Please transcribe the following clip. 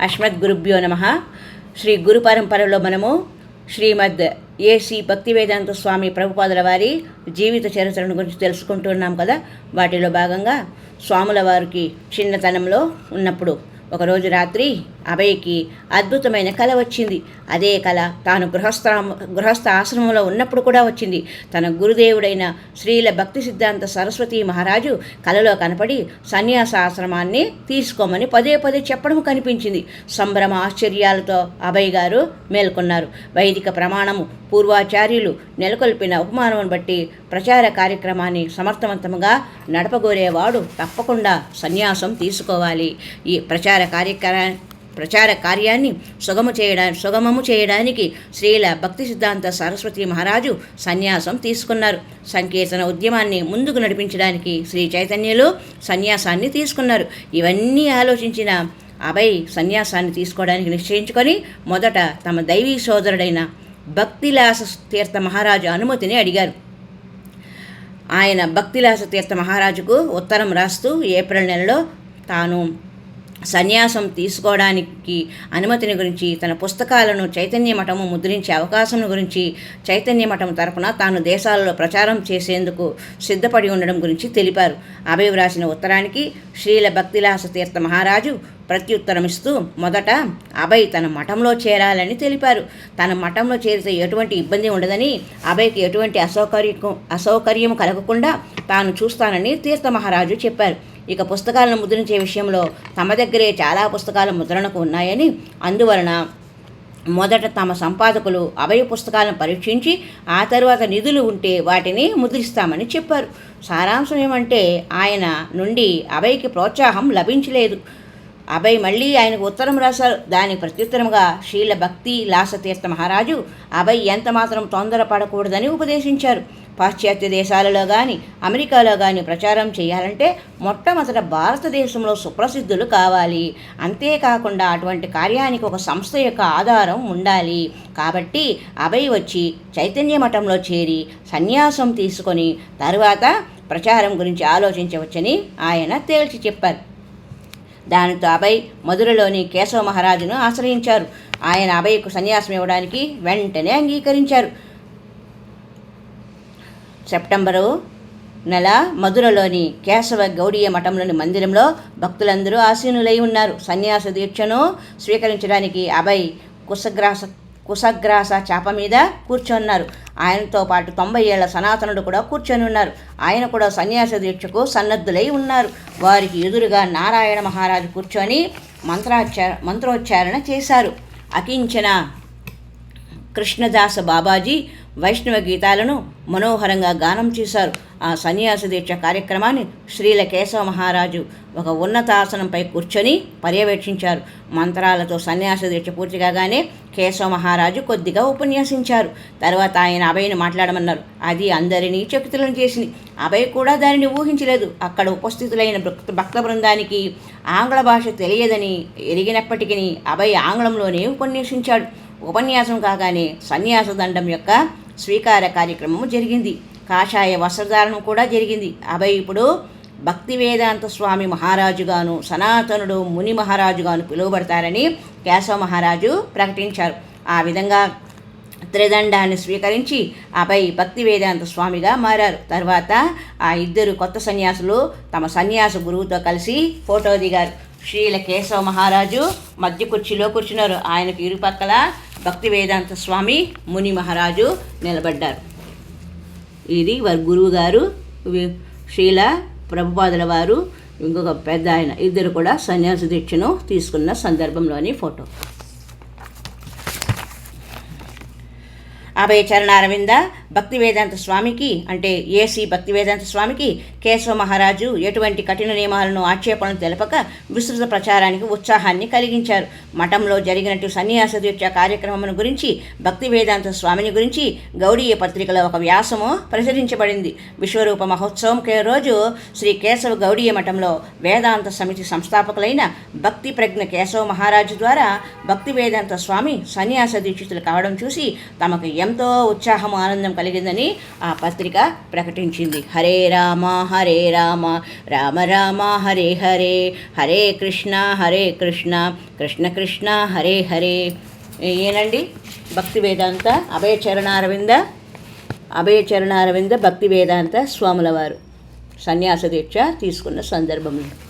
అస్మద్గురుభ్యో నమ. శ్రీ గురు పరంపరలో మనము శ్రీమద్ ఏసి భక్తివేదాంత స్వామి ప్రభుపాదుల వారి జీవిత చరిత్రను గురించి తెలుసుకుంటున్నాం కదా. వాటిలో భాగంగా స్వాముల వారికి చిన్నతనంలో ఉన్నప్పుడు ఒకరోజు రాత్రి అభయ్కి అద్భుతమైన కళ వచ్చింది. అదే కళ తాను గృహస్థ గృహస్థ ఆశ్రమంలో ఉన్నప్పుడు కూడా వచ్చింది. తన గురుదేవుడైన శ్రీల భక్తి సిద్ధాంత సరస్వతి మహారాజు కలలో కనపడి సన్యాస ఆశ్రమాన్ని తీసుకోమని పదే పదే చెప్పడం కనిపించింది. సంభ్రమ ఆశ్చర్యాలతో అభయ్ గారు మేల్కొన్నారు. వైదిక ప్రమాణము పూర్వాచార్యులు నెలకొల్పిన ఉపమానమును బట్టి ప్రచార కార్యక్రమాన్ని సమర్థవంతంగా నడపగోరేవాడు తప్పకుండా సన్యాసం తీసుకోవాలి. ఈ ప్రచార కార్యక్రమ ప్రచార కార్యాన్ని సుగము చేయడానికి సుగమము చేయడానికి శ్రీల భక్తి సిద్ధాంత సరస్వతి మహారాజు సన్యాసం తీసుకున్నారు. సంకీర్తన ఉద్యమాన్ని ముందుకు నడిపించడానికి శ్రీ చైతన్యులు సన్యాసాన్ని తీసుకున్నారు. ఇవన్నీ ఆలోచించిన అభయ్ సన్యాసాన్ని తీసుకోవడానికి నిశ్చయించుకొని మొదట తమ దైవీ సోదరుడైన భక్తిలాస తీర్థ మహారాజు అనుమతిని అడిగారు. ఆయన భక్తిలాస తీర్థ మహారాజుకు ఉత్తరం రాస్తూ ఏప్రిల్ నెలలో తాను సన్యాసం తీసుకోవడానికి అనుమతిని గురించి తన పుస్తకాలను చైతన్య మఠము ముద్రించే అవకాశం గురించి చైతన్య మఠం తరపున తాను దేశాలలో ప్రచారం చేసేందుకు సిద్ధపడి ఉండడం గురించి తెలిపారు. అభయ వ్రాసిన ఉత్తరానికి శ్రీల భక్తిలాస తీర్థ మహారాజు ప్రత్యుత్తరమిస్తూ మొదట అభయ్ తన మఠంలో చేరాలని తెలిపారు. తన మఠంలో చేరితే ఎటువంటి ఇబ్బంది ఉండదని అభయ్కి ఎటువంటి అసౌకర్యం అసౌకర్యం కలగకుండా తాను చూస్తానని తీర్థ మహారాజు చెప్పారు. ఇక పుస్తకాలను ముద్రించే విషయంలో తమ దగ్గరే చాలా పుస్తకాలు ముద్రణకు ఉన్నాయని అందువలన మొదట తమ సంపాదకులు అభయ పుస్తకాలను పరీక్షించి ఆ తర్వాత నిధులు ఉంటే వాటిని ముద్రిస్తామని చెప్పారు. సారాంశం ఏమంటే ఆయన నుండి అభయ్కి ప్రోత్సాహం లభించలేదు. అభయ్ మళ్ళీ ఆయనకు ఉత్తరం రాశారు. దాని ప్రత్యుత్తరముగా శీల భక్తి లాసతీర్థ మహారాజు అభయ్ ఎంతమాత్రం తొందరపడకూడదని ఉపదేశించారు. పాశ్చాత్య దేశాలలో కానీ అమెరికాలో కానీ ప్రచారం చేయాలంటే మొట్టమొదట భారతదేశంలో సుప్రసిద్ధులు కావాలి. అంతేకాకుండా అటువంటి కార్యానికి ఒక సంస్థ యొక్క ఆధారం ఉండాలి. కాబట్టి అభయ్ వచ్చి చైతన్య మఠంలో చేరి సన్యాసం తీసుకొని తరువాత ప్రచారం గురించి ఆలోచించవచ్చని ఆయన తేల్చి చెప్పారు. దానితో అభయ్ మధురలోని కేశవ మహారాజును ఆశ్రయించారు. ఆయన అభయ్కు సన్యాసం ఇవ్వడానికి వెంటనే అంగీకరించారు. సెప్టెంబరు నెల మధురలోని కేశవ గౌడీయ మఠంలోని మందిరంలో భక్తులందరూ ఆసీనులై ఉన్నారు. సన్యాస దీక్షను స్వీకరించడానికి అభయ్ కుశగ్రాస కుశగ్రాస చాప మీద కూర్చొన్నారు. ఆయనతో పాటు తొంభై ఏళ్ళ సనాతనుడు కూడా కూర్చొని ఉన్నారు. ఆయన కూడా సన్యాస దీక్షకు సన్నద్ధులై ఉన్నారు. వారికి ఎదురుగా నారాయణ మహారాజు కూర్చొని మంత్రాచార మంత్రోచ్చారణ చేశారు. అకించిన కృష్ణదాస బాబాజీ వైష్ణవ గీతాలను మనోహరంగా గానం చేశారు. ఆ సన్యాస దీక్ష కార్యక్రమాన్ని శ్రీల కేశవ మహారాజు ఒక ఉన్నతాసనంపై కూర్చొని పర్యవేక్షించారు. మంత్రాలతో సన్యాస దీక్ష పూర్తి కాగానే కేశవ మహారాజు కొద్దిగా ఉపన్యాసించారు. తర్వాత ఆయన అభయను మాట్లాడమన్నారు. అది అందరినీ చకితులను చేసింది. అభయ్ కూడా దానిని ఊహించలేదు. అక్కడ ఉపస్థితులైన భక్త బృందానికి ఆంగ్ల భాష తెలియదని ఎరిగినప్పటికీ అభయ్ ఆంగ్లంలోనే ఉపన్యసించాడు. ఉపన్యాసం కాగానే సన్యాస దండం యొక్క స్వీకార కార్యక్రమం జరిగింది. కాషాయ వస్త్రధారణం కూడా జరిగింది. అభయ్ ఇప్పుడు భక్తి వేదాంత స్వామి మహారాజుగాను సనాతనుడు ముని మహారాజుగాను పిలువబడతారని కేశవ మహారాజు ప్రకటించారు. ఆ విధంగా త్రిదండాన్ని స్వీకరించి ఆపై భక్తి వేదాంత స్వామిగా మారారు. తర్వాత ఆ ఇద్దరు కొత్త సన్యాసులు తమ సన్యాస గురువుతో కలిసి ఫోటో దిగారు. శ్రీల కేశవ మహారాజు మధ్య కుర్చీలో కూర్చున్నారు. ఆయనకు ఇరుపక్కల భక్తి వేదాంత స్వామి ముని మహారాజు నిలబడ్డారు. ఇది వారి గురువు గారు శీల ప్రభుపాదుల వారు ఇంకొక పెద్ద ఆయన ఇద్దరు కూడా సన్యాస దీక్షను తీసుకున్న సందర్భంలోని ఫోటో. అభయ చరణారవింద భక్తి వేదాంత స్వామికి అంటే ఏసీ భక్తి వేదాంత స్వామికి కేశవ మహారాజు ఎటువంటి కఠిన నియమాలను ఆక్షేపణలు తెలపక విస్తృత ప్రచారానికి ఉత్సాహాన్ని కలిగించారు. మఠంలో జరిగినట్టు సన్యాస దీక్ష కార్యక్రమం గురించి భక్తి వేదాంత స్వామిని గురించి గౌడీయ పత్రికలో ఒక వ్యాసము ప్రచురించబడింది. విశ్వరూప మహోత్సవం రోజు శ్రీ కేశవ గౌడీయ మఠంలో వేదాంత సమితి సంస్థాపకులైన భక్తి ప్రజ్ఞ కేశవ మహారాజు ద్వారా భక్తి వేదాంత స్వామి సన్యాస దీక్షితులు కావడం చూసి తమకు ఎంతో ఉత్సాహం ఆనందం కలిగిందని ఆ పత్రిక ప్రకటించింది. హరే రామ హరే రామ రామ రామ హరే హరే హరే కృష్ణ హరే కృష్ణ కృష్ణ కృష్ణ హరే హరే. ఏనండి? భక్తి వేదాంత అభయ చరణారవింద అభయ చరణారవింద భక్తి వేదాంత స్వాముల వారు. సన్యాస దీక్ష తీసుకున్న సందర్భంలో.